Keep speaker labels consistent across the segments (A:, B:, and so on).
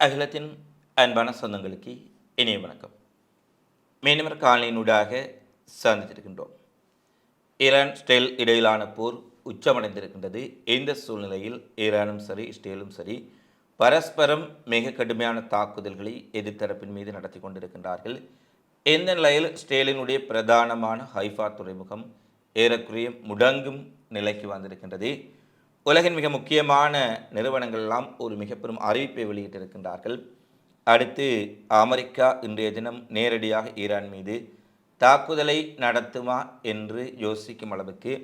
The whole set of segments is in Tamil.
A: அகிலத்தின் அன்பான சொந்தங்களுக்கு இனிய வணக்கம். மீண்டும் ஒரு காலையினூடாக சந்தித்திருக்கின்றோம். ஈரான் ஸ்டேல் இடையிலான போர் உச்சமடைந்திருக்கின்றது. இந்த சூழ்நிலையில் ஈரானும் சரி இஸ்ரேலும் சரி பரஸ்பரம் மிக கடுமையான தாக்குதல்களை எதிர்த்தரப்பின் மீது நடத்தி கொண்டிருக்கின்றார்கள். இந்த நிலையில் ஸ்டேலினுடைய பிரதானமான ஹைஃபா துறைமுகம் ஏறக்குறைய முடங்கும் நிலைக்கு வந்திருக்கின்றது. உலகின் மிக முக்கியமான நிறுவனங்கள் எல்லாம் ஒரு மிக பெரும் அறிவிப்பை வெளியிட்டிருக்கின்றார்கள். அடுத்து அமெரிக்கா இன்றைய தினம் நேரடியாக ஈரான் மீது தாக்குதலை நடத்துமா என்று யோசிக்கும் அளவுக்கு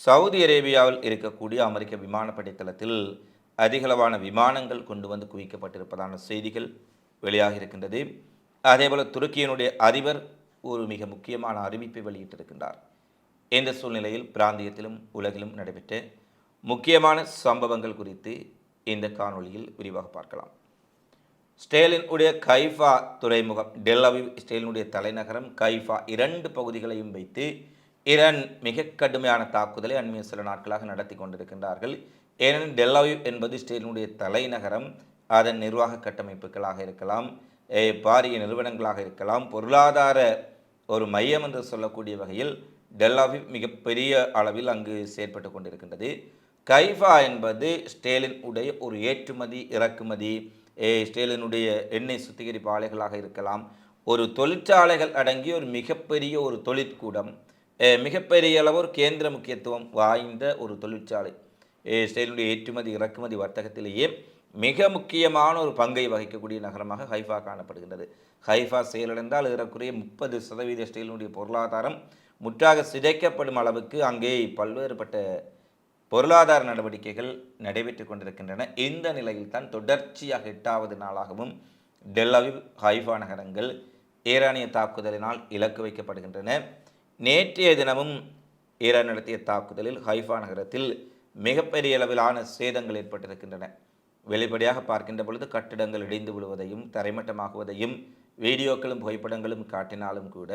A: சவுதி அரேபியாவில் இருக்கக்கூடிய அமெரிக்க விமானப்படை தளத்தில் அதிகளவான விமானங்கள் கொண்டு வந்து குவிக்கப்பட்டிருப்பதான செய்திகள் வெளியாக இருக்கின்றது. அதேபோல் துருக்கியினுடைய அதிபர் ஒரு மிக முக்கியமான அறிவிப்பை வெளியிட்டிருக்கின்றார். இந்த சூழ்நிலையில் பிராந்தியத்திலும் உலகிலும் நடைபெற்ற முக்கியமான சம்பவங்கள் குறித்து இந்த காணொளியில் விரிவாக பார்க்கலாம். ஸ்டேலின் உடைய கைஃபா துறைமுகம் டெல்லவிவ் ஸ்டேலினுடைய தலைநகரம் கைஃபா இரண்டு பகுதிகளையும் வைத்து ஈரான் மிக கடுமையான தாக்குதலை அண்மைய சில நாட்களாக நடத்தி கொண்டிருக்கின்றார்கள். ஏனெனில் டெல்லவிவ் என்பது ஸ்டேலினுடைய தலைநகரம். அதன் நிர்வாக கட்டமைப்புகளாக இருக்கலாம் பாரிய நிறுவனங்களாக இருக்கலாம். பொருளாதார ஒரு மையம் என்று சொல்லக்கூடிய வகையில் டெல்லாவிவ் மிகப்பெரிய அளவில் அங்கு செயற்பட்டு கொண்டிருக்கின்றது. கைஃபா என்பது ஸ்டேலின் உடைய ஒரு ஏற்றுமதி இறக்குமதி. ஸ்டேலினுடைய எண்ணெய் சுத்திகரிப்பு ஆலைகளாக இருக்கலாம். ஒரு தொழிற்சாலைகள் அடங்கிய ஒரு மிகப்பெரிய ஒரு தொழிற்கூடம். மிகப்பெரிய அளவு ஒரு கேந்திர முக்கியத்துவம் வாய்ந்த ஒரு தொழிற்சாலை. ஸ்டேலினுடைய ஏற்றுமதி இறக்குமதி வர்த்தகத்திலேயே மிக முக்கியமான ஒரு பங்கை வகிக்கக்கூடிய நகரமாக ஹைஃபா காணப்படுகின்றது. ஹைஃபா செயலிழந்தால் ஏறக்குறைய முப்பது சதவீத ஸ்டேலினுடைய பொருளாதாரம் முற்றாக சிதைக்கப்படும் அளவுக்கு அங்கே பல்வேறுபட்ட பொருளாதார நடவடிக்கைகள் நடைபெற்று கொண்டிருக்கின்றன. இந்த நிலையில் தான் தொடர்ச்சியாக எட்டாவது நாளாகவும் டெல்லவிவ் ஹைஃபா நகரங்கள் ஈரானிய தாக்குதலினால் இலக்கு வைக்கப்படுகின்றன. நேற்றைய தினமும் ஈரான் நடத்திய தாக்குதலில் ஹைஃபா நகரத்தில் மிகப்பெரிய அளவிலான சேதங்கள் ஏற்பட்டிருக்கின்றன. வெளிப்படையாக பார்க்கின்ற பொழுது கட்டிடங்கள் இடிந்து விழுவதையும் தரைமட்டமாகுவதையும் வீடியோக்களும் புகைப்படங்களும் காட்டினாலும் கூட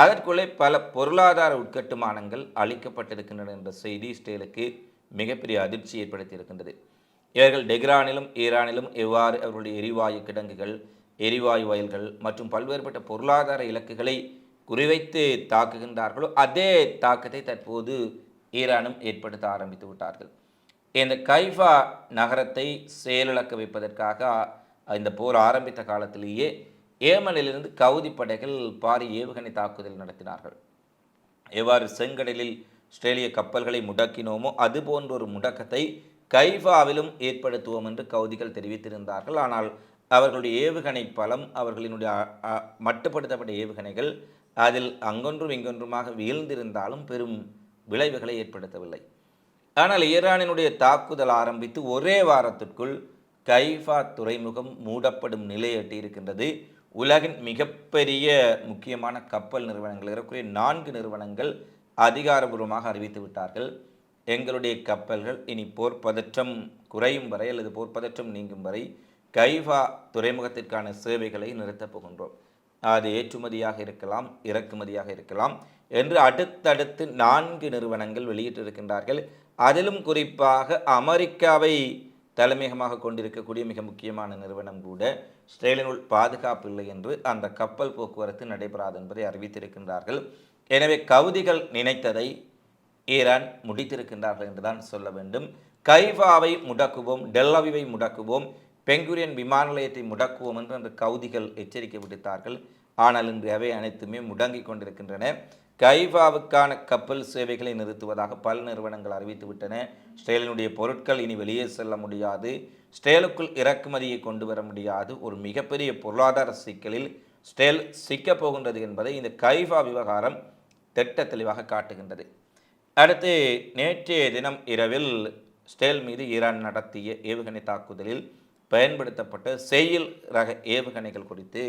A: அதற்குள்ளே பல பொருளாதார உட்கட்டுமானங்கள் அளிக்கப்பட்டிருக்கின்றன என்ற செய்தி இஸ்ரேலுக்கு மிகப்பெரிய அதிர்ச்சி ஏற்படுத்தியிருக்கின்றது. இவர்கள் டெஹ்ரானிலும் ஈரானிலும் எவ்வாறு அவர்களுடைய எரிவாயு கிடங்குகள் எரிவாயு வயல்கள் மற்றும் பல்வேறுபட்ட பொருளாதார இலக்குகளை குறிவைத்து தாக்குகின்றார்களோ அதே தாக்கத்தை தற்போது ஈரானும் ஏற்படுத்த ஆரம்பித்து விட்டார்கள். இந்த கைஃபா நகரத்தை செயலிழக்க வைப்பதற்காக இந்த போர் ஆரம்பித்த காலத்திலேயே ஏமனிலிருந்து கவுதி படைகள் பாரி ஏவுகணை தாக்குதல் நடத்தினார்கள். எவ்வாறு செங்கடலில் ஆஸ்திரேலிய கப்பல்களை முடக்கினோமோ அது போன்ற ஒரு முடக்கத்தை கைஃபாவிலும் ஏற்படுத்துவோம் என்று கவுதிகள் தெரிவித்திருந்தார்கள். ஆனால் அவர்களுடைய ஏவுகணை பலம் அவர்களினுடைய மட்டுப்படுத்தப்பட்ட ஏவுகணைகள் அதில் அங்கொன்றும் இங்கொன்றுமாக வீழ்ந்திருந்தாலும் பெரும் விளைவுகளை ஏற்படுத்தவில்லை. ஆனால் ஈரானினுடைய தாக்குதல் ஆரம்பித்து ஒரே வாரத்திற்குள் கைஃபா துறைமுகம் மூடப்படும் நிலை எட்டியிருக்கின்றது உலகின் மிகப்பெரிய முக்கியமான கப்பல் நிறுவனங்கள் இருக்கக்கூடிய நான்கு நிறுவனங்கள் அதிகாரபூர்வமாக அறிவித்து விட்டார்கள். எங்களுடைய கப்பல்கள் இனி போர் பதற்றம் குறையும் வரை அல்லது போர் பதற்றம் நீங்கும் வரை கைஃபா துறைமுகத்திற்கான சேவைகளை நிறுத்தப் போகின்றோம். அது ஏற்றுமதியாக இருக்கலாம் இறக்குமதியாக இருக்கலாம் என்று அடுத்தடுத்து நான்கு நிறுவனங்கள் வெளியிட்டிருக்கின்றார்கள். அதிலும் குறிப்பாக அமெரிக்காவை தலைமையகமாக கொண்டிருக்கக்கூடிய மிக முக்கியமான நிறுவனம் கூட ஸ்ரேலினுள் பாதுகாப்பு இல்லை என்று அந்த கப்பல் போக்குவரத்து நடைபெறாது என்பதை அறிவித்திருக்கின்றார்கள். எனவே கவுதிகள் நினைத்ததை ஈரான் முடித்திருக்கின்றார்கள் என்றுதான் சொல்ல வேண்டும். கைஃபாவை முடக்குவோம் டெல்லவிவை முடக்குவோம் பெங்குரியன் விமான நிலையத்தை முடக்குவோம் என்று அந்த கவுதிகள் எச்சரிக்கை விடுத்தார்கள். ஆனால் இன்று அவை அனைத்துமே முடங்கிக் கொண்டிருக்கின்றன. கைஃபாவுக்கான கப்பல் சேவைகளை நிறுத்துவதாக பல நிறுவனங்கள் அறிவித்துவிட்டன. ஸ்டேலினுடைய பொருட்கள் இனி வெளியே செல்ல முடியாது. ஸ்டேலுக்குள் இறக்குமதியை கொண்டு வர முடியாது. ஒரு மிகப்பெரிய பொருளாதார சிக்கலில் ஸ்டேல் சிக்கப் போகின்றது என்பதை இந்த கைஃபா விவகாரம் திட்ட தெளிவாக காட்டுகின்றது. அடுத்து நேற்றைய தினம் இரவில் ஸ்டேல் மீது ஈரான் நடத்திய ஏவுகணை தாக்குதலில் பயன்படுத்தப்பட்ட செயல் ரக ஏவுகணைகள் குறித்து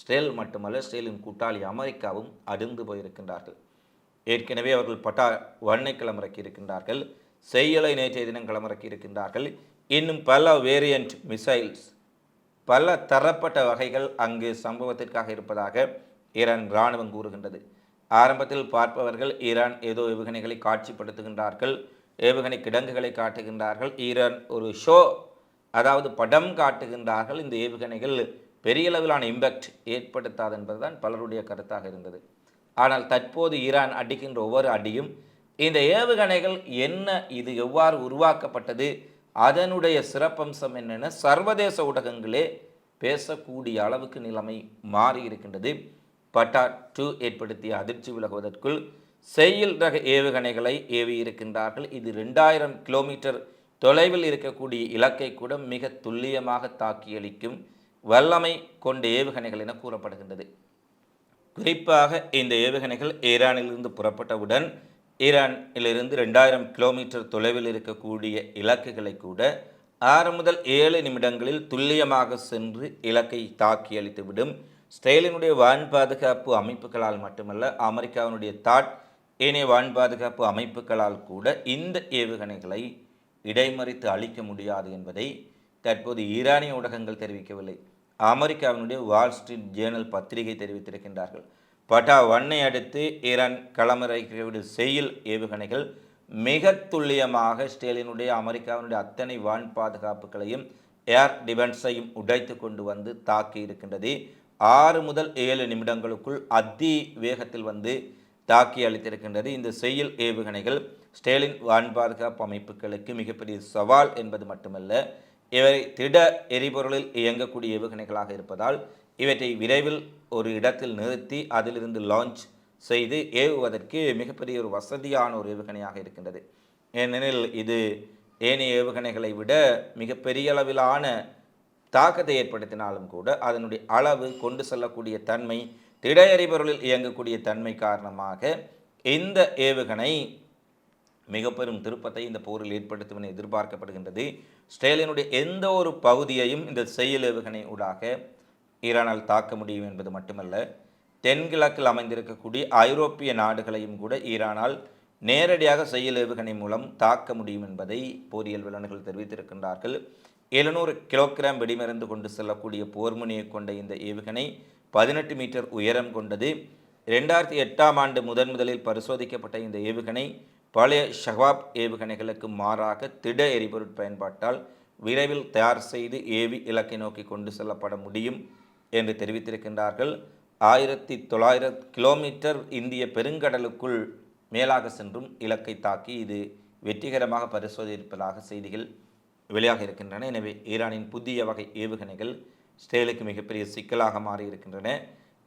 A: ஸ்டேல் மட்டுமல்ல ஸ்டேலின் கூட்டாளி அமெரிக்காவும் அடிந்து போயிருக்கின்றார்கள். ஏற்கனவே அவர்கள் பட்டா வன்னை களமிறக்கி இருக்கின்றார்கள் செய்யலை நேற்றைய தினம் களமிறக்கி இருக்கின்றார்கள் இன்னும் பல வேரியண்ட் மிசைல்ஸ் பல தரப்பட்ட வகைகள் அங்கு சம்பவத்திற்காக இருப்பதாக ஈரான் இராணுவம் கூறுகின்றது. ஆரம்பத்தில் பார்ப்பவர்கள் ஈரான் ஏதோ ஏவுகணைகளை காட்சிப்படுத்துகின்றார்கள் ஏவுகணை கிடங்குகளை காட்டுகின்றார்கள். ஈரான் ஒரு ஷோ அதாவது படம் காட்டுகின்றார்கள். இந்த ஏவுகணைகள் பெரிய அளவிலான இம்பேக்ட் ஏற்படுத்தாது என்பதுதான் பலருடைய கருத்தாக இருந்தது. ஆனால் தற்போது ஈரான் அடிக்கின்ற ஒவ்வொரு அடியும் இந்த ஏவுகணைகள் என்ன இது எவ்வாறு உருவாக்கப்பட்டது அதனுடைய சிறப்பம்சம் என்னென்ன சர்வதேச ஊடகங்களே பேசக்கூடிய அளவுக்கு நிலைமை மாறி இருக்கின்றது. பட்டா டூ ஏற்படுத்திய அதிர்ச்சி விலகுவதற்குள் செயல் ரக ஏவுகணைகளை ஏவியிருக்கின்றார்கள் இது ரெண்டாயிரம் கிலோமீட்டர் தொலைவில் இருக்கக்கூடிய இலக்கை கூட மிக துல்லியமாக தாக்கியளிக்கும் வல்லமை கொண்ட ஏவுகணைகள் என கூறப்படுகின்றது. குறிப்பாக இந்த ஏவுகணைகள் ஈரானிலிருந்து புறப்பட்டவுடன் ஈரானிலிருந்து ரெண்டாயிரம் கிலோமீட்டர் தொலைவில் இருக்கக்கூடிய இலக்குகளை கூட ஆறு முதல் ஏழு நிமிடங்களில் துல்லியமாக சென்று இலக்கை தாக்கி அளித்துவிடும் ஸ்டெயிலினுடைய வான் பாதுகாப்பு அமைப்புகளால் மட்டுமல்ல அமெரிக்காவினுடைய தாட் ஏனைய வான் பாதுகாப்பு அமைப்புகளால் கூட இந்த ஏவுகணைகளை இடைமறித்து அழிக்க முடியாது என்பதை தற்போது ஈரானிய ஊடகங்கள் தெரிவிக்கவில்லை. அமெரிக்காவினுடைய வால் ஸ்ட்ரீட் ஜேர்னல் பத்திரிகை தெரிவித்திருக்கின்றார்கள். பட்டா ஒன்னை அடுத்து ஈரான் களமிறக்கிய செயல் ஏவுகணைகள் மிக துல்லியமாக ஸ்டேலினுடைய அமெரிக்காவினுடைய அத்தனை வான் பாதுகாப்புகளையும் ஏர் டிஃபென்ஸையும் உடைத்து கொண்டு வந்து தாக்கி இருக்கின்றது. ஆறு முதல் ஏழு நிமிடங்களுக்குள் அதி வேகத்தில் வந்து தாக்கி அளித்திருக்கின்றது. இந்த செயல் ஏவுகணைகள் ஸ்டேலின் வான் பாதுகாப்பு அமைப்புகளுக்கு மிகப்பெரிய சவால் என்பது மட்டுமல்ல இவை திட எரிபொருளில் இயங்கக்கூடிய ஏவுகணைகளாக இருப்பதால் இவற்றை விரைவில் ஒரு இடத்தில் நிறுத்தி அதிலிருந்து லான்ச் செய்து ஏவுவதற்கு மிகப்பெரிய ஒரு வசதியான ஒரு ஏவுகணையாக இருக்கின்றது. ஏனெனில் இது ஏனைய ஏவுகணைகளை விட மிகப்பெரிய அளவிலான தாக்கத்தை ஏற்படுத்தினாலும் கூட அதனுடைய அளவு கொண்டு செல்லக்கூடிய தன்மை திட எரிபொருளில் இயங்கக்கூடிய தன்மை காரணமாக இந்த ஏவுகணை மிக பெரும் திருப்பத்தை இந்த போரில் ஏற்படுத்தும் என எதிர்பார்க்கப்படுகின்றது. ஸ்டேலினுடைய எந்த ஒரு பகுதியையும் இந்த செயலவுகணை ஊடாக ஈரானால் தாக்க முடியும் என்பது மட்டுமல்ல தென்கிழக்கில் அமைந்திருக்கக்கூடிய ஐரோப்பிய நாடுகளையும் கூட ஈரானால் நேரடியாக செயலவுகணை மூலம் தாக்க முடியும் என்பதை போரியல் வல்லுநர்கள் தெரிவித்திருக்கின்றார்கள். எழுநூறு கிலோகிராம் வெடிமருந்து கொண்டு செல்லக்கூடிய போர்முனியை கொண்ட இந்த ஏவுகணை பதினெட்டு மீட்டர் உயரம் கொண்டது. ரெண்டாயிரத்தி எட்டாம் ஆண்டு முதன் முதலில் பரிசோதிக்கப்பட்ட இந்த ஏவுகணை பழைய ஷவாப் ஏவுகணைகளுக்கு மாறாக திட எரிபொருள் பயன்பாட்டால் விரைவில் தயார் செய்து ஏவி இலக்கை நோக்கி கொண்டு செல்லப்பட முடியும் என்று தெரிவித்திருக்கின்றார்கள். ஆயிரத்தி தொள்ளாயிரம் கிலோமீட்டர் இந்திய பெருங்கடலுக்குள் மேலாக சென்றும் இலக்கை தாக்கி இது வெற்றிகரமாக பரிசோதிப்பதாக செய்திகள் வெளியாக இருக்கின்றன. எனவே ஈரானின் புதிய வகை ஏவுகணைகள் ஸ்டேலுக்கு மிகப்பெரிய சிக்கலாக மாறி இருக்கின்றன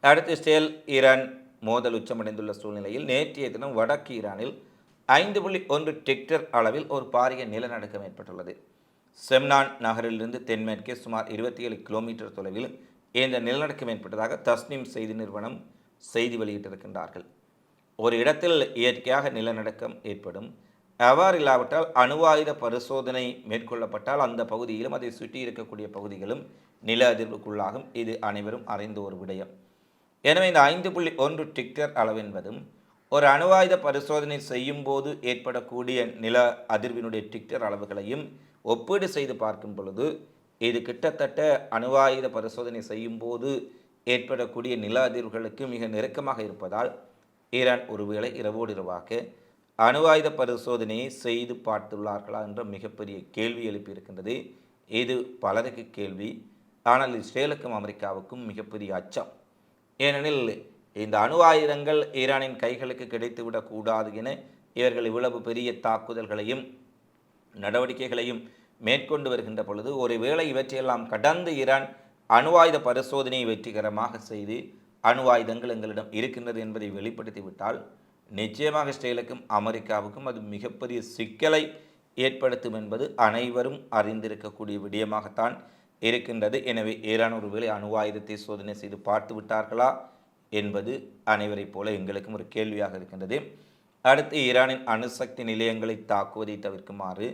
A: அடுத்து ஸ்டேல் ஈரான் மோதல் உச்சமடைந்துள்ள சூழ்நிலையில் நேற்றைய தினம் வடக்கு ஈரானில் ஐந்து புள்ளி ஒன்று டெக்டர் அளவில் ஒரு பாரிய நிலநடுக்கம் ஏற்பட்டுள்ளது. செம்னான் நகரிலிருந்து தென்மேற்கே சுமார் இருபத்தி ஏழு கிலோமீட்டர் தொலைவில் இந்த நிலநடுக்கம் ஏற்பட்டதாக தஸ்னிம் செய்தி நிறுவனம் செய்தி வெளியிட்டிருக்கின்றார்கள். ஒரு இடத்தில் இயற்கையாக நிலநடுக்கம் ஏற்படும். அவ்வாறு இல்லாவிட்டால் அணுவாயுத பரிசோதனை மேற்கொள்ளப்பட்டால் அந்த பகுதியிலும் அதை சுற்றி இருக்கக்கூடிய பகுதிகளும் நில அதிர்வுக்குள்ளாகும். இது அனைவரும் அறிந்த ஒரு விடயம். எனவே இந்த ஐந்து புள்ளி ஒன்று டிக்டர் அளவென்பதும் ஒரு அணுவாயுத பரிசோதனை செய்யும் போது ஏற்படக்கூடிய நில அதிர்வினுடைய டிக்டர் அளவுகளையும் ஒப்பீடு செய்து பார்க்கும் பொழுது இது கிட்டத்தட்ட அணுவாயுத பரிசோதனை செய்யும் போது ஏற்படக்கூடிய நில அதிர்வுகளுக்கு மிக நெருக்கமாக இருப்பதால் ஈரான் ஒருவேளை இரவோடு இரவாக அணுவாயுத பரிசோதனையை செய்து பார்த்துள்ளார்களா என்ற மிகப்பெரிய கேள்வி எழுப்பியிருக்கின்றது. இது பலருக்கு கேள்வி. ஆனால் இஸ்ரேலுக்கும் அமெரிக்காவுக்கும் மிகப்பெரிய அச்சம். ஏனெனில் இந்த அணு ஆயுதங்கள் ஈரானின் கைகளுக்கு கிடைத்துவிடக்கூடாது என இவர்கள் இவ்வளவு பெரிய தாக்குதல்களையும் நடவடிக்கைகளையும் மேற்கொண்டு வருகின்ற பொழுது ஒருவேளை இவற்றையெல்லாம் கடந்து ஈரான் அணு ஆயுத பரிசோதனையை வெற்றிகரமாக செய்து அணு ஆயுதங்கள் எங்களிடம் இருக்கின்றது என்பதை வெளிப்படுத்திவிட்டால் நிச்சயமாக இஸ்ரேலுக்கும் அமெரிக்காவுக்கும் அது மிகப்பெரிய சிக்கலை ஏற்படுத்தும் என்பது அனைவரும் அறிந்திருக்கக்கூடிய விடயமாகத்தான் இருக்கின்றது. எனவே ஈரான் ஒருவேளை அணு ஆயுதத்தை சோதனை செய்து பார்த்து விட்டார்களா என்பது அனைவரைப் போல எங்களுக்கும் ஒரு கேள்வியாக இருக்கின்றது. அடுத்து ஈரானின் அணுசக்தி நிலையங்களை தாக்குவதை தவிர்க்குமாறு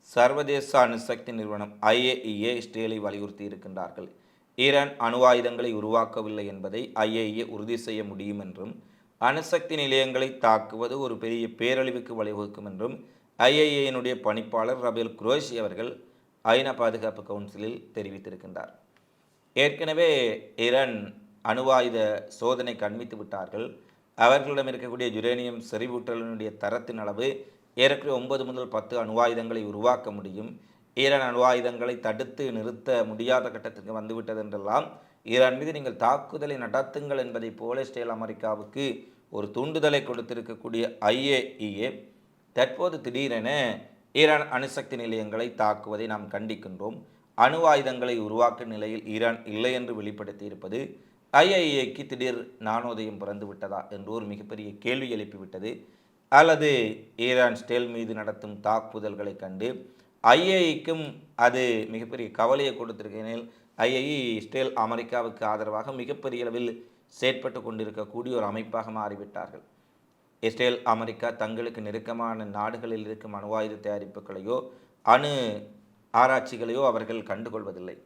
A: சர்வதேச அணுசக்தி நிறுவனம் ஐஏஇஏ இஸ்ரேலை வலியுறுத்தி இருக்கின்றார்கள். ஈரான் அணு ஆயுதங்களை உருவாக்கவில்லை என்பதை ஐஏஇஏ உறுதி செய்ய முடியும் என்றும் அணுசக்தி நிலையங்களை தாக்குவது ஒரு பெரிய பேரழிவுக்கு வழிவகுக்கும் என்றும் ஐஏஏனுடைய பணிப்பாளர் ரபேல் குரோஷி அவர்கள் ஐநா பாதுகாப்பு கவுன்சிலில் தெரிவித்திருக்கின்றார். ஏற்கனவே ஈரான் அணுவாயுத சோதனை அண்மித்து விட்டார்கள். அவர்களிடம் இருக்கக்கூடிய யுரேனியம் செறிவூட்டலினுடைய தரத்தின் அளவு ஏறக்குறைய ஒன்பது முதல் பத்து அணுவாயுதங்களை உருவாக்க முடியும். ஈரான் அணுவாயுதங்களை தடுத்து நிறுத்த முடியாத கட்டத்திற்கு வந்துவிட்டது என்றெல்லாம் ஈரான் மீது நீங்கள் தாக்குதலை நடத்துங்கள் என்பதை போல ஸ்டேல் அமெரிக்காவுக்கு ஒரு தூண்டுதலை கொடுத்திருக்கக்கூடிய ஐஏஇஏ தற்போது திடீரென ஈரான் அணுசக்தி நிலையங்களை தாக்குவதை நாம் கண்டிக்கின்றோம். அணு ஆயுதங்களை உருவாக்கும் நிலையில் ஈரான் இல்லை என்று வெளிப்படுத்தியிருப்பது ஐஐஏக்கு திடீர் நாணோதயம் பிறந்து விட்டதா என்று ஒரு மிகப்பெரிய கேள்வி எழுப்பிவிட்டது. அல்லது ஈரான் ஸ்டேல் மீது நடத்தும் தாக்குதல்களை கண்டு ஐஏஇக்கும் அது மிகப்பெரிய கவலையை கொடுத்திருக்கிறேன் ஐஏஇ ஸ்டேல் அமெரிக்காவுக்கு ஆதரவாக மிகப்பெரிய அளவில் செயற்பட்டு கொண்டிருக்கக்கூடிய ஒரு அமைப்பாக மாறிவிட்டார்கள். இஸ்ரேல் அமெரிக்கா தங்களுக்கு நெருக்கமான நாடுகளில் இருக்கும் அணுவாயுத தயாரிப்புகளையோ அணு ஆராய்ச்சிகளையோ அவர்கள் கண்டுகொள்வதில்லை.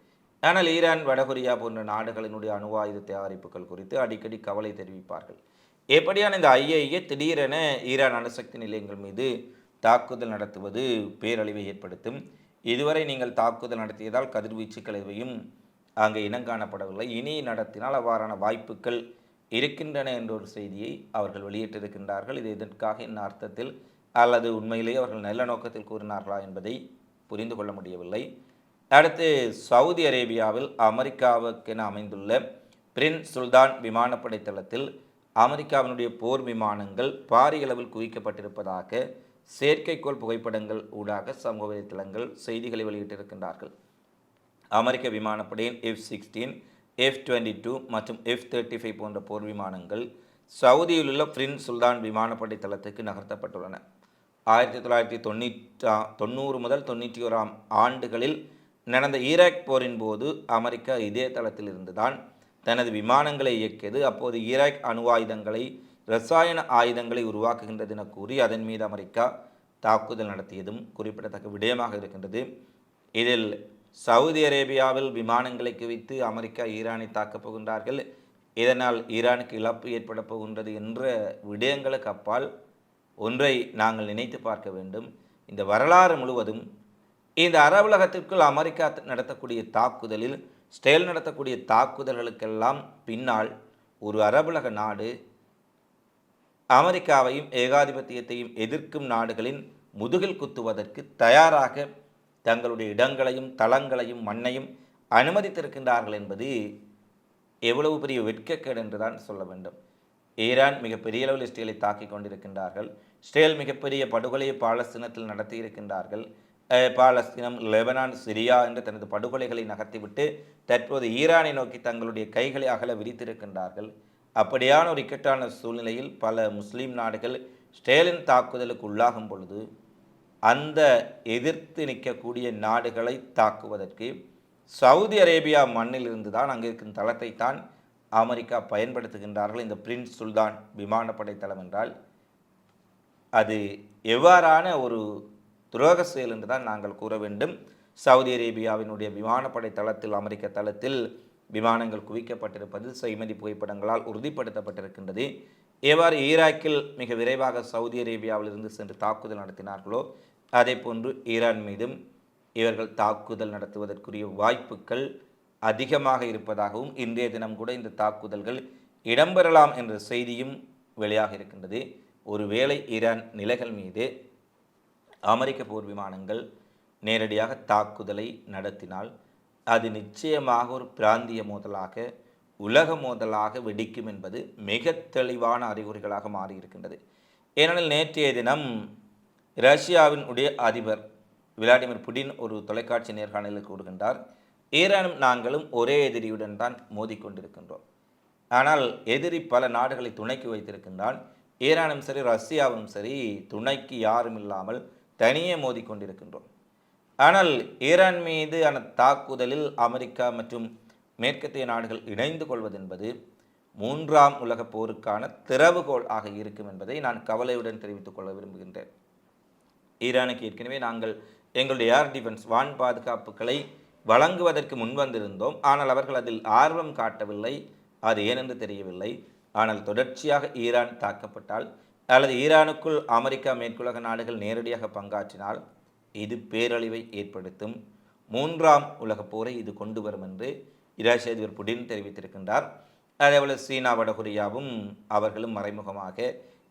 A: ஆனால் ஈரான் வடகொரியா போன்ற நாடுகளினுடைய அணு ஆயுத தயாரிப்புகள் குறித்து அடிக்கடி கவலை தெரிவிப்பார்கள். எப்படியான இந்த ஐஏஏ திடீரென ஈரான் அணுசக்தி நிலையங்கள் மீது தாக்குதல் நடத்துவது பேரழிவை ஏற்படுத்தும்? இதுவரை நீங்கள் தாக்குதல் நடத்தியதால் கதிர்வீச்சுக்கள் எதுவையும் அங்கே இனங்காணப்படவில்லை இனி நடத்தினால் அவ்வாறான வாய்ப்புகள் இருக்கின்றன என்ற ஒரு செய்தியை அவர்கள் வெளியிட்டிருக்கின்றார்கள். இது இதற்காக என்ன அர்த்தத்தில்? அல்லது உண்மையிலேயே அவர்கள் நல்ல நோக்கத்தில் கூறினார்களா என்பதை புரிந்து கொள்ள முடியவில்லை. அடுத்து சவுதி அரேபியாவில் அமெரிக்காவுக்கென அமைந்துள்ள பிரின்ஸ் சுல்தான் விமானப்படை தளத்தில் அமெரிக்காவினுடைய போர் விமானங்கள் பாரிய அளவில் குவிக்கப்பட்டிருப்பதாக செயற்கைக்கோள் புகைப்படங்கள் ஊடாக சமூக வலைத்தளங்கள் செய்திகளை வெளியிட்டிருக்கின்றார்கள். அமெரிக்க விமானப்படையின் F sixteen F twenty two மற்றும் எஃப் தேர்ட்டி ஃபைவ் போன்ற போர் விமானங்கள் சவுதியில் உள்ள பிரின்ஸ் சுல்தான் விமானப்படை தளத்துக்கு நகர்த்தப்பட்டுள்ளன. ஆயிரத்தி தொள்ளாயிரத்தி தொண்ணூற்றா தொண்ணூறு முதல் தொண்ணூற்றி ஓராம் ஆண்டுகளில் நடந்த ஈராக் போரின் போது அமெரிக்கா இதே தளத்தில் இருந்துதான் தனது விமானங்களை இயக்கியது. அப்போது ஈராக் அணு ஆயுதங்களை ரசாயன ஆயுதங்களை உருவாக்குகின்றது என கூறி அதன் மீது அமெரிக்கா தாக்குதல் நடத்தியதும் குறிப்பிடத்தக்க விடயமாக இருக்கின்றது. இதில் சவுதி அரேபியாவில் விமானங்களை குவித்து அமெரிக்கா ஈரானை தாக்கப் போகின்றார்கள். இதனால் ஈரானுக்கு இழப்பு ஏற்பட போகின்றது என்ற விடயங்களுக்கு அப்பால் ஒன்றை நாங்கள் நினைத்து பார்க்க வேண்டும். இந்த வரலாறு முழுவதும் இந்த அரபுலகத்திற்குள் அமெரிக்கா நடத்தக்கூடிய தாக்குதலில் ஸ்டேல் நடத்தக்கூடிய தாக்குதல்களுக்கெல்லாம் பின்னால் ஒரு அரபுலக நாடு அமெரிக்காவையும் ஏகாதிபத்தியத்தையும் எதிர்க்கும் நாடுகளின் முதுகில் குத்துவதற்கு தயாராக தங்களுடைய இடங்களையும் தளங்களையும் மண்ணையும் அனுமதித்திருக்கின்றார்கள் என்பது எவ்வளவு பெரிய வெட்கக்கேடு என்றுதான் சொல்ல வேண்டும். ஈரான் மிகப்பெரிய அளவில் இஸ்ரேலை தாக்கி கொண்டிருக்கின்றார்கள். இஸ்ரேல் மிகப்பெரிய படுகொலையை பாலஸ்தீனத்தில் நடத்தி இருக்கின்றார்கள் பாலஸ்தீனம் லெபனான் சிரியா என்று தனது படுகொலைகளை நகர்த்திவிட்டு தற்போது ஈரானை நோக்கி தங்களுடைய கைகளை அகல விரித்திருக்கின்றார்கள். அப்படியான ஒரு இக்கட்டான சூழ்நிலையில் பல முஸ்லீம் நாடுகள் ஸ்டேலின் தாக்குதலுக்கு உள்ளாகும் பொழுது அந்த எதிர்த்து நிற்கக்கூடிய நாடுகளை தாக்குவதற்கு சவுதி அரேபியா மண்ணில் இருந்து தான் அங்கே இருக்கும் தளத்தை தான் அமெரிக்கா பயன்படுத்துகின்றார்கள். இந்த பிரின்ஸ் சுல்தான் விமானப்படை தளம் என்றால் அது எவ்வாறான ஒரு துரோக செயல் என்று தான் நாங்கள் கூற வேண்டும். சவுதி அரேபியாவினுடைய விமானப்படை தளத்தில் அமெரிக்க தளத்தில் விமானங்கள் குவிக்கப்பட்டிருப்பது செய்மதி புகைப்படங்களால் உறுதிப்படுத்தப்பட்டிருக்கின்றது. எவ்வாறு ஈராக்கில் மிக விரைவாக சவுதி அரேபியாவிலிருந்து சென்று தாக்குதல் நடத்தினார்களோ அதே போன்று ஈரான் மீதும் இவர்கள் தாக்குதல் நடத்துவதற்குரிய வாய்ப்புகள் அதிகமாக இருப்பதாகவும் இன்றைய தினம் கூட இந்த தாக்குதல்கள் இடம்பெறலாம் என்ற செய்தியும் வெளியாக இருக்கின்றது. ஒருவேளை ஈரான் நிலைகள் மீது அமெரிக்க போர் விமானங்கள் நேரடியாக தாக்குதலை நடத்தினால் அது நிச்சயமாக ஒரு பிராந்திய மோதலாக உலக மோதலாக வெடிக்கும் என்பது மிக தெளிவான அறிகுறிகளாக மாறியிருக்கின்றது. ஏனெனில் நேற்றைய தினம் ரஷ்யாவின் உடைய அதிபர் விளாடிமிர் புடின் ஒரு தொலைக்காட்சி நேர்காணலில் கூறுகின்றார் ஈரானும் நாங்களும் ஒரே எதிரியுடன் தான் மோதிக்கொண்டிருக்கின்றோம். ஆனால் எதிரி பல நாடுகளை துணைக்கு வைத்திருக்கின்றான் ஈரானும் சரி ரஷ்யாவும் சரி துணைக்கு யாரும் இல்லாமல் தனியே மோதிக்கொண்டிருக்கின்றோம். ஆனால் ஈரான் மீதான தாக்குதலில் அமெரிக்கா மற்றும் மேற்கத்திய நாடுகள் இணைந்து கொள்வதென்பது மூன்றாம் உலகப் போருக்கான திறவுகோள் ஆக இருக்கும் என்பதை நான் கவலையுடன் தெரிவித்துக் கொள்ள விரும்புகின்றேன். ஈரானுக்கு ஏற்கனவே நாங்கள் எங்களுடைய ஏர் டிஃபென்ஸ் வான் பாதுகாப்புகளை வழங்குவதற்கு முன்வந்திருந்தோம் ஆனால் அவர்கள் அதில் ஆர்வம் காட்டவில்லை. அது ஏனென்று தெரியவில்லை. ஆனால் தொடர்ச்சியாக ஈரான் தாக்கப்பட்டால் அல்லது ஈரானுக்குள் அமெரிக்கா மேற்குலக நாடுகள் நேரடியாக பங்காற்றினால் இது பேரழிவை ஏற்படுத்தும். மூன்றாம் உலகப் போரை இது கொண்டு வரும் என்று இராஷிய அதிபர் புடின் தெரிவித்திருக்கின்றார். அதேபோல் சீனா வடகொரியாவும் அவர்களும் மறைமுகமாக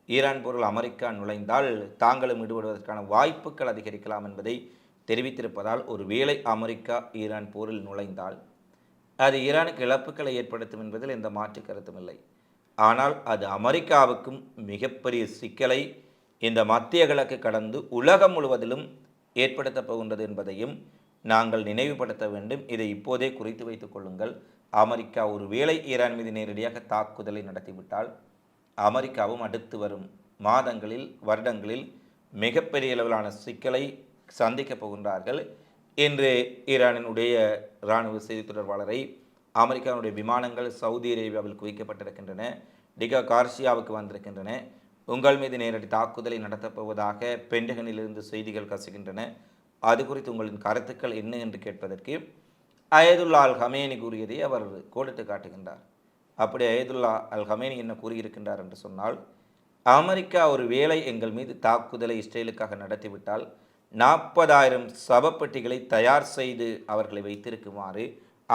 A: ஈரான் பொருள் அமெரிக்கா நுழைந்தால் தாங்களும் ஈடுபடுவதற்கான வாய்ப்புகள் அதிகரிக்கலாம் என்பதை தெரிவித்திருப்பதால் ஒரு வேளை அமெரிக்கா ஈரான் போரில் நுழைந்தால் அது ஈரானுக்கு இழப்புகளை ஏற்படுத்தும் என்பதில் எந்த மாற்று கருத்தும் இல்லை. ஆனால் அது அமெரிக்காவுக்கும் மிகப்பெரிய சிக்கலை இந்த மத்திய கிழக்கு கடந்து உலகம் முழுவதிலும் ஏற்படுத்தப் போகின்றது என்பதையும் நாங்கள் நினைவுபடுத்த வேண்டும். இதை இப்போதே குறித்து வைத்துக் கொள்ளுங்கள். அமெரிக்கா ஒரு வேளை ஈரான் மீது நேரடியாக தாக்குதலை நடத்திவிட்டால் அமெரிக்காவும் அடுத்து வரும் மாதங்களில் வருடங்களில் மிகப்பெரிய அளவிலான சிக்கலை சந்திக்கப் போகின்றார்கள். என்று ஈரானினுடைய இராணுவ செய்தி தொடர்பாளரை அமெரிக்காவுடைய விமானங்கள் சவுதி அரேபியாவில் குவிக்கப்பட்டிருக்கின்றன. டிகா கார்சியாவுக்கு வந்திருக்கின்றன. உங்கள் மீது நேரடி தாக்குதலை நடத்தப் போவதாக செய்திகள் கசுகின்றன. அது குறித்து உங்களின் கருத்துக்கள் என்ன என்று கேட்பதற்கு அயதுல்லா அல் ஹமேனி கூறியதை அவர் கோடிட்டு காட்டுகின்றார். அப்படி அயதுல்லா அல் ஹமேனி என்ன கூறியிருக்கின்றார் என்று சொன்னால் அமெரிக்கா ஒரு வேளை எங்கள் மீது தாக்குதலை இஸ்ரேலுக்காக நடத்திவிட்டால் நாற்பதாயிரம் சவப்பெட்டிகளை தயார் செய்து அவர்களை வைத்திருக்குமாறு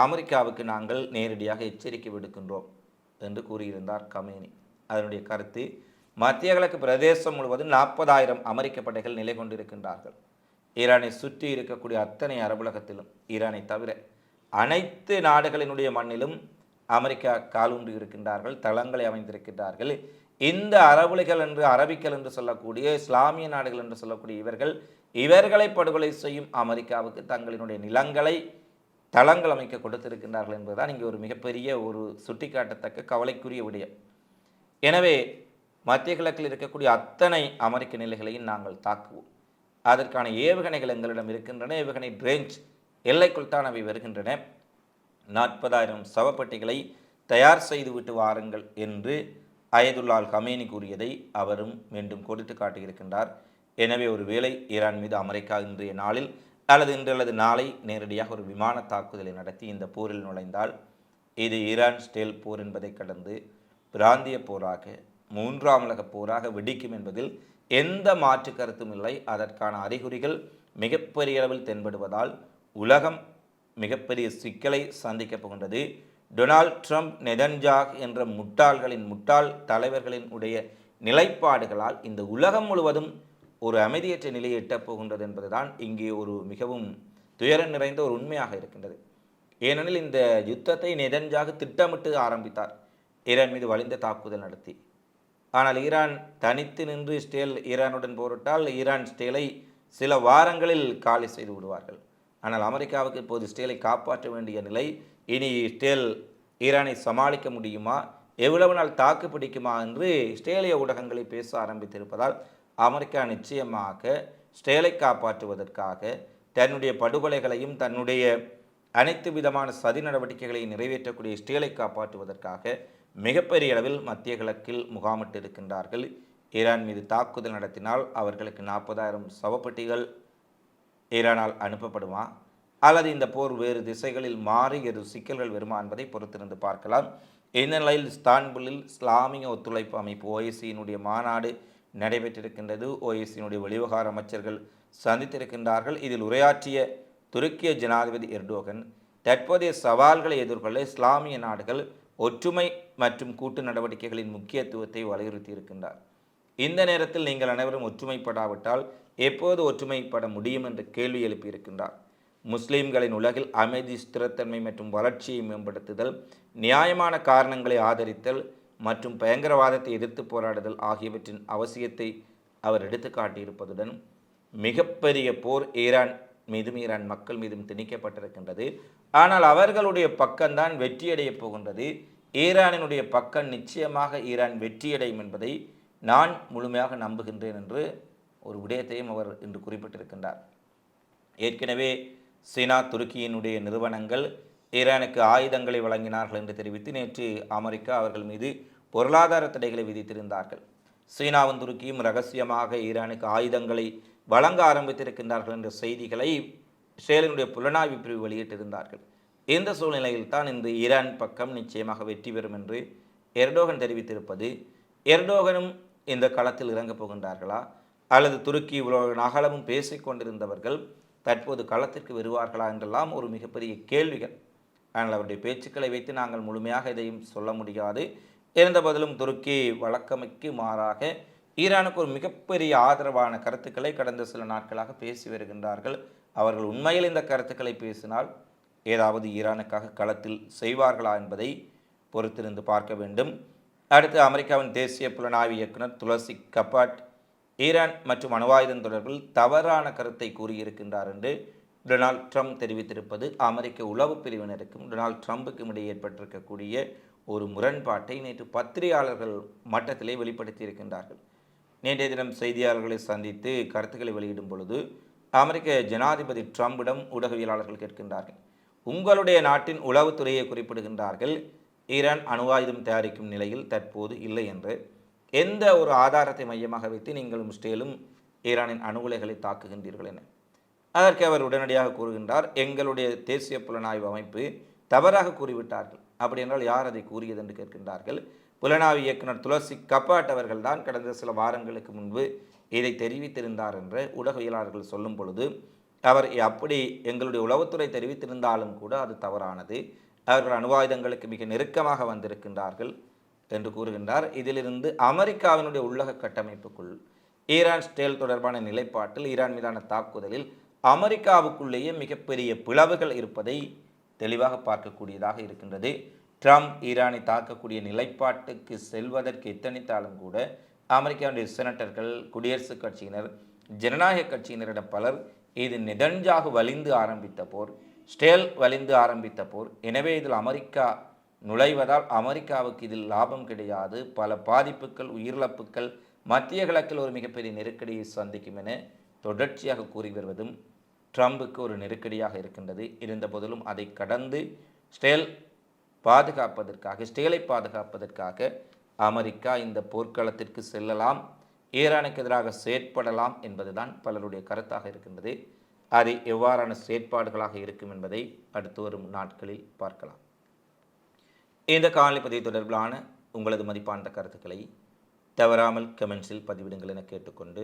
A: அமெரிக்காவுக்கு நாங்கள் நேரடியாக எச்சரிக்கை விடுக்கின்றோம் என்று கூறியிருந்தார் கமேனி. அதனுடைய கருத்து மத்திய கிழக்கு பிரதேசம் முழுவதும் நாற்பதாயிரம் அமெரிக்க படைகள் நிலை கொண்டிருக்கின்றார்கள். ஈரானை சுற்றி இருக்கக்கூடிய அத்தனை அரபுலகத்திலும் ஈரானை தவிர அனைத்து நாடுகளினுடைய மண்ணிலும் அமெரிக்கா காலூன்றி இருக்கின்றார்கள் தளங்களை அமைந்திருக்கின்றார்கள். இந்த அரபுலிகள் என்று அரபிக்கல் என்று சொல்லக்கூடிய இஸ்லாமிய நாடுகள் என்று சொல்லக்கூடிய இவர்கள் இவர்களை படுகொலை செய்யும் அமெரிக்காவுக்கு தங்களினுடைய நிலங்களை தளங்கள் அமைக்க கொடுத்திருக்கின்றார்கள் என்பதுதான் இங்கே ஒரு மிகப்பெரிய ஒரு சுட்டிக்காட்டத்தக்க கவலைக்குரிய விடயம். எனவே மத்திய கிழக்கில் இருக்கக்கூடிய அத்தனை அமெரிக்க நிலைகளையும் நாங்கள் தாக்குவோம். அதற்கான ஏவுகணைகள் எங்களிடம் இருக்கின்றன. ஏவுகணை ரேஞ்ச் எல்லைக்குள் தான் அவை வருகின்றன. நாற்பதாயிரம் சவப்பட்டிகளை தயார் செய்து விட்டு வாருங்கள் என்று அயதுல்லால் கமேனி கூறியதை அவரும் மீண்டும் கொடுத்து காட்டியிருக்கின்றார். எனவே ஒரு வேளை ஈரான் மீது அமெரிக்கா இன்றைய நாளில் அல்லது இன்று அல்லது நாளை நேரடியாக ஒரு விமான தாக்குதலை நடத்தி இந்த போரில் நுழைந்தால் இது ஈரான் ஸ்டேல் போர் என்பதை கடந்து பிராந்திய போராக மூன்றாம் உலக போராக வெடிக்கும் என்பதில் எந்த மாற்று கருத்தும் இல்லை. அதற்கான அறிகுறிகள் மிகப்பெரிய அளவில் தென்படுவதால் உலகம் மிகப்பெரிய சிக்கலை சந்திக்கப் போகின்றது. டொனால்ட் ட்ரம்ப் நெதன்ஜாக் என்ற முட்டாள்களின் முட்டாள் தலைவர்களின் உடைய நிலைப்பாடுகளால் இந்த உலகம் முழுவதும் ஒரு அமைதியற்ற நிலையை எட்டப் போகின்றது என்பதுதான் இங்கே ஒரு மிகவும் துயரம் நிறைந்த ஒரு உண்மையாக இருக்கின்றது. ஏனெனில் இந்த யுத்தத்தை நெதன்ஜாக திட்டமிட்டு ஆரம்பித்தார். ஈரான் மீது வலிந்த தாக்குதல் நடத்தி. ஆனால் ஈரான் தனித்து நின்று ஸ்டேல் ஈரானுடன் போரிட்டால் ஈரான் ஸ்டேலை சில வாரங்களில் காலி செய்து விடுவார்கள். ஆனால் அமெரிக்காவுக்கு இப்போது ஸ்டேலை காப்பாற்ற வேண்டிய நிலை இனி ஸ்டேல் ஈரானை சமாளிக்க முடியுமா? எவ்வளவு நாள் தாக்கு பிடிக்குமா? என்று ஸ்டேலிய ஊடகங்களை பேச ஆரம்பித்திருப்பதால் அமெரிக்கா நிச்சயமாக ஸ்டேலை காப்பாற்றுவதற்காக தன்னுடைய படுகொலைகளையும் தன்னுடைய அனைத்து விதமான சதி நடவடிக்கைகளை நிறைவேற்றக்கூடிய ஸ்டீலை காப்பாற்றுவதற்காக மிகப்பெரிய அளவில் மத்திய கிழக்கில் முகாமிட்டு இருக்கின்றார்கள் ஈரான் மீது தாக்குதல் நடத்தினால் அவர்களுக்கு நாற்பதாயிரம் சவப்பெட்டிகள் ஈரானால் அனுப்பப்படுமா? அல்லது இந்த போர் வேறு திசைகளில் மாறி எது சிக்கல்கள் வருமா என்பதை பொறுத்திருந்து பார்க்கலாம். இந்த நிலையில் இஸ்தான்புல்லில் இஸ்லாமிய ஒத்துழைப்பு அமைப்பு ஓஎஸ்சியினுடைய மாநாடு நடைபெற்றிருக்கின்றது. ஓஎஸ்சியினுடைய வெளிவகார அமைச்சர்கள் சந்தித்திருக்கின்றார்கள். இதில் உரையாற்றிய துருக்கிய ஜனாதிபதி எர்டோகன் தற்போதைய சவால்களை எதிர்கொள்ள இஸ்லாமிய நாடுகள் ஒற்றுமை மற்றும் கூட்டு நடவடிக்கைகளின் முக்கியத்துவத்தை வலியுறுத்தி இருக்கின்றார் இந்த நேரத்தில் நீங்கள் அனைவரும் ஒற்றுமைப்படாவிட்டால் எப்போது ஒற்றுமைப்பட முடியும் என்ற கேள்வி எழுப்பியிருக்கின்றார். முஸ்லீம்களின் உலகில் அமைதி ஸ்திரத்தன்மை மற்றும் வளர்ச்சியை மேம்படுத்துதல் நியாயமான காரணங்களை ஆதரித்தல் மற்றும் பயங்கரவாதத்தை எதிர்த்து போராடுதல் ஆகியவற்றின் அவசியத்தை அவர் எடுத்து காட்டியிருப்பதுடன் மிகப்பெரிய போர் ஈரான் மீதும் ஈரான் மக்கள் மீதும் திணிக்கப்பட்டிருக்கின்றது. ஆனால் அவர்களுடைய பக்கம்தான் வெற்றியடையப் போகின்றது. ஈரானினுடைய பக்கம் நிச்சயமாக ஈரான் வெற்றியடையும் என்பதை நான் முழுமையாக நம்புகின்றேன் என்று ஒரு விடயத்தையும் அவர் இன்று குறிப்பிட்டிருக்கின்றார். ஏற்கனவே சீனா துருக்கியினுடைய நிறுவனங்கள் ஈரானுக்கு ஆயுதங்களை வழங்கினார்கள் என்று தெரிவித்து நேற்று அமெரிக்கா அவர்கள் மீது பொருளாதார தடைகளை விதித்திருந்தார்கள். சீனாவும் துருக்கியும் ரகசியமாக ஈரானுக்கு ஆயுதங்களை வழங்க ஆரம்பித்திருக்கின்றார்கள் என்ற செய்திகளை இஸ்ரேலினுடைய புலனாய்வு பிரிவு வெளியிட்டிருந்தார்கள். இந்த சூழ்நிலையில் தான் இந்த ஈரான் பக்கம் நிச்சயமாக வெற்றி பெறும் என்று எர்டோகன் தெரிவித்திருப்பது எர்டோகனும் இந்த களத்தில் இறங்கப் போகின்றார்களா? அல்லது துருக்கி இவ்வளவு நகலமும் பேசிக் கொண்டிருந்தவர்கள் தற்போது களத்திற்கு வருவார்களா என்றெல்லாம் ஒரு மிகப்பெரிய கேள்விகள். ஆனால் அவருடைய பேச்சுக்களை வைத்து நாங்கள் முழுமையாக இதையும் சொல்ல முடியாது. இருந்த பதிலும் துருக்கி வழக்கமைக்கு மாறாக ஈரானுக்கு ஒரு மிகப்பெரிய ஆதரவான கருத்துக்களை கடந்த சில நாட்களாக பேசி வருகின்றார்கள். அவர்கள் உண்மையில் இந்த கருத்துக்களை பேசினால் ஏதாவது ஈரானுக்காக களத்தில் செய்வார்களா என்பதை பொறுத்திருந்து பார்க்க வேண்டும். அடுத்து அமெரிக்காவின் தேசிய புலனாய்வு இயக்குனர் துளசி கபாட் ஈரான் மற்றும் அணுவாயுதம் தொடர்பில் தவறான கருத்தை கூறியிருக்கின்றார் என்று டொனால்ட் ட்ரம்ப் தெரிவித்திருப்பது அமெரிக்க உளவு பிரிவினருக்கும் டொனால்ட் ட்ரம்புக்கும் இடையே ஏற்பட்டிருக்கக்கூடிய ஒரு முரண்பாட்டை நேற்று பத்திரிகையாளர்கள் மட்டத்திலே வெளிப்படுத்தியிருக்கின்றார்கள். நேற்றைய தினம் செய்தியாளர்களை சந்தித்து கருத்துக்களை வெளியிடும் பொழுது அமெரிக்க ஜனாதிபதி ட்ரம்பிடம் ஊடகவியலாளர்கள் கேட்கின்றார்கள். உங்களுடைய நாட்டின் உளவுத்துறையை குறிப்பிடுகின்றார்கள். ஈரான் அணுவாயுதம் தயாரிக்கும் நிலையில் தற்போது இல்லை என்று. எந்த ஒரு ஆதாரத்தை மையமாக வைத்து நீங்களும் ஸ்டேலும் ஈரானின் அணுகுலைகளை தாக்குகின்றீர்கள் என. அதற்கு அவர் உடனடியாக கூறுகின்றார் எங்களுடைய தேசிய புலனாய்வு அமைப்பு தவறாக கூறிவிட்டார்கள். அப்படி என்றால் யார் அதை கூறியது என்று கேட்கின்றார்கள்? புலனாய்வு இயக்குனர் துளசி கப்பாட் அவர்கள்தான் கடந்த சில வாரங்களுக்கு முன்பு இதை தெரிவித்திருந்தார் என்று ஊடகவியலாளர்கள் சொல்லும் பொழுது அவர் அப்படி எங்களுடைய உளவுத்துறை தெரிவித்திருந்தாலும் கூட அது தவறானது. அவர்கள் அணுவாயுதங்களுக்கு மிக நெருக்கமாக வந்திருக்கின்றார்கள் என்று கூறுகின்றார். இதிலிருந்து அமெரிக்காவினுடைய உள்ளக கட்டமைப்புக்குள் ஈரான் ஸ்டேல் தொடர்பான நிலைப்பாட்டில் ஈரான் மீதான தாக்குதலில் அமெரிக்காவுக்குள்ளேயே மிகப்பெரிய பிளவுகள் இருப்பதை தெளிவாக பார்க்கக்கூடியதாக இருக்கின்றது. ட்ரம்ப் ஈரானை தாக்கக்கூடிய நிலைப்பாட்டுக்கு செல்வதற்கு எத்தனித்தாலும் கூட அமெரிக்காவுடைய செனட்டர்கள் குடியரசுக் கட்சியினர் ஜனநாயக கட்சியினரிடம் பலர் இது நிதஞ்சாக வலிந்து ஆரம்பித்த போர் ஸ்டேல் வலிந்து ஆரம்பித்த போர். எனவே இதில் அமெரிக்கா நுழைவதால் அமெரிக்காவுக்கு இதில் லாபம் கிடையாது. பல பாதிப்புகள் உயிரிழப்புகள் மத்திய கிழக்கில் ஒரு மிகப்பெரிய நெருக்கடியை சந்திக்கும் என தொடர்ச்சியாக கூறி வருவதும் ட்ரம்புக்கு ஒரு நெருக்கடியாக இருக்கின்றது. இருந்த போதிலும் அதை கடந்து ஸ்டேல் பாதுகாப்பதற்காக ஸ்டேலை பாதுகாப்பதற்காக அமெரிக்கா இந்த போர்க்களத்திற்கு செல்லலாம். ஈரானுக்கு எதிராக செயற்படலாம் என்பதுதான் பலருடைய கருத்தாக இருக்கின்றது. அது எவ்வாறான செயற்பாடுகளாக இருக்கும் என்பதை அடுத்து வரும் நாட்களில் பார்க்கலாம். இந்த காணொலி பதிவு தொடர்பிலான உங்களது மதிப்பான கருத்துக்களை தவறாமல் கமெண்ட்ஸில் பதிவிடுங்கள் என கேட்டுக்கொண்டு